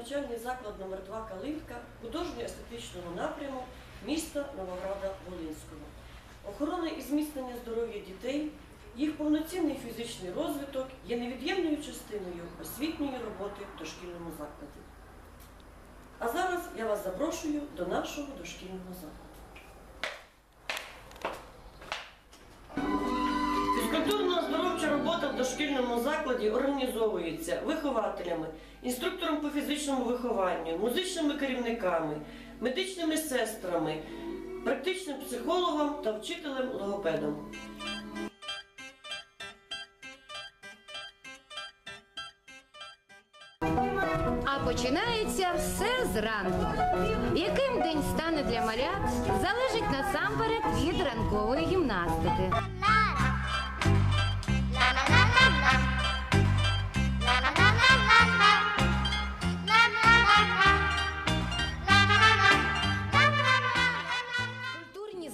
навчальний заклад номер 2 Калинка художньо-естетичного напряму міста Новограда Волинського. Охорона і зміцнення здоров'я дітей, їх повноцінний фізичний розвиток є невід'ємною частиною освітньої роботи в дошкільному закладі. А зараз я вас запрошую до нашого дошкільного закладу. Фізкультурно-оздоровча робота в дошкільному закладі організовується вихователями, інструктором по фізичному вихованню, музичними керівниками, медичними сестрами, практичним психологом та вчителем-логопедом. А починається все зранку. Яким день стане для малят, залежить насамперед від ранкової гімнастики.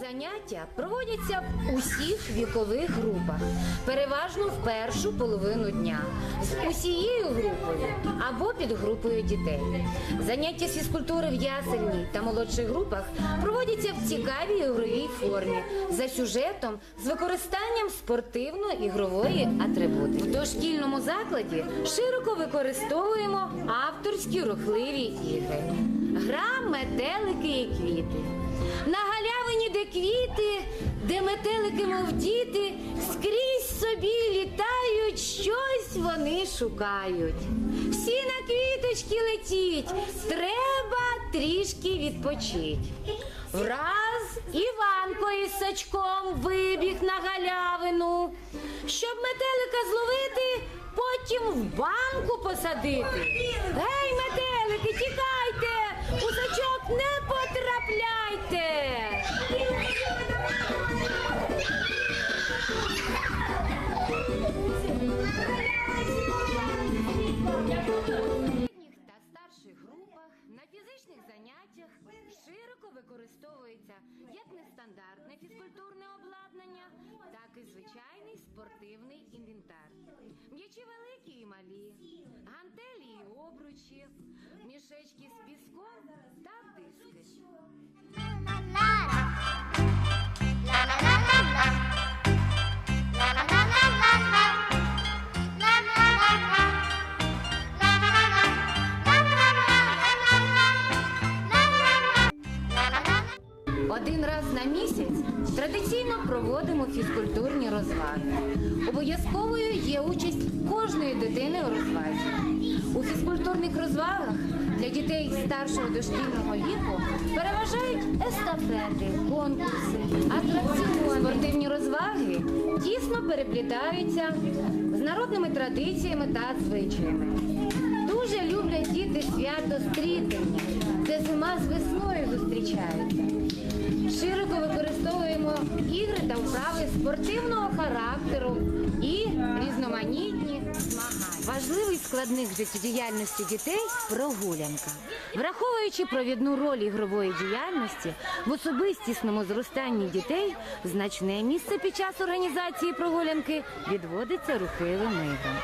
Заняття проводяться в усіх вікових групах, переважно в першу половину дня, з усією групою або підгрупою дітей. Заняття з фізкультури в ясельній та молодших групах проводяться в цікавій ігровій формі за сюжетом з використанням спортивно-ігрової атрибути. В дошкільному закладі широко використовуємо авторські рухливі ігри. Гра, метелики і квіти. Квіти, де метелики, мов діти, скрізь собі літають, щось вони шукають. Всі на квіточки летіть, треба трішки відпочить. Враз Іванко із сачком вибіг на галявину, щоб метелика зловити, потім в банку посадити. Гей, метелики, тікайте! У сачок не потрапляйте! Нестандартне фізкультурне обладнання, так і звичайний спортивний інвентар. М'ячі великі і малі, гантелі і обручі, мішечки з піском та диски. Місяць традиційно проводимо фізкультурні розваги. Обов'язковою є участь кожної дитини у розвазі. У фізкультурних розвагах для дітей старшого дошкільного віку переважають естафети, конкурси, атракціони. Спортивні розваги тісно переплітаються з народними традиціями та звичаями. Дуже люблять діти свято стрітення, де зима з весною зустрічаються. Ігри та вправи спортивного характеру і різноманітні змагання. Важливий складник життєдіяльності дітей прогулянка. Враховуючи провідну роль ігрової діяльності в особистісному зростанні дітей, значне місце під час організації прогулянки відводиться рухливим іграм.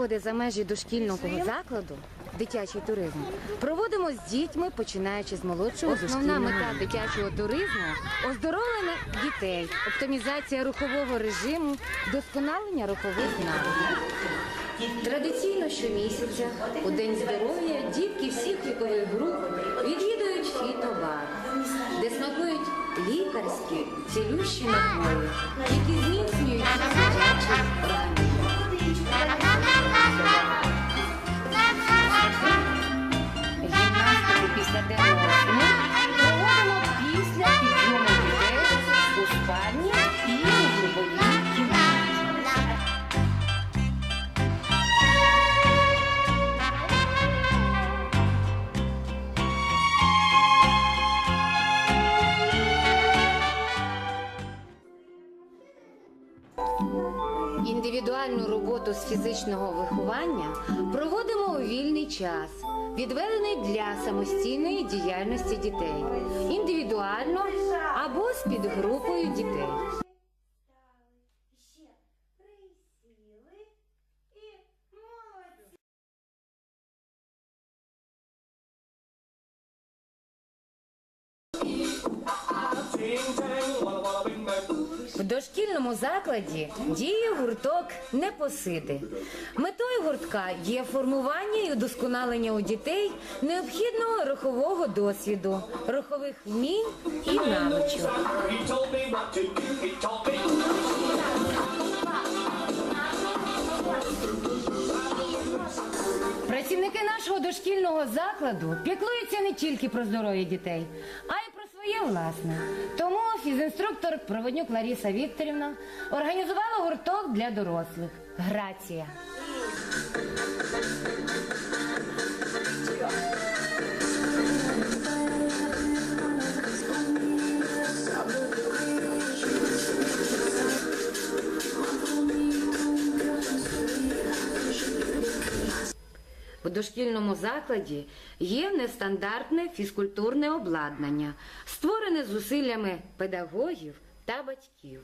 Походи за межі дошкільного закладу, дитячий туризм, проводимо з дітьми, починаючи з молодшого Основна мета дитячого туризму оздоровлення дітей, оптимізація рухового режиму, вдосконалення рухових навиків. Традиційно щомісяця у День здоров'я дітки всіх вікових груп відвідують фітобар, де смакують лікарські цілющі напої, які зміцнюють Роботу роботу з фізичного виховання проводимо у вільний час, відведений для самостійної діяльності дітей, індивідуально або з підгрупою дітей. В дошкільному закладі діє гурток Непосиди. Метою гуртка є формування і удосконалення у дітей необхідного рухового досвіду, рухових вмінь і навичок. Працівники нашого дошкільного закладу піклуються не тільки про здоров'я дітей, а й про своє власне. Тому фізінструктор проводнюк Ларіса Вікторівна організувала гурток для дорослих Грація. Дошкільному закладі є нестандартне фізкультурне обладнання, створене зусиллями педагогів та батьків.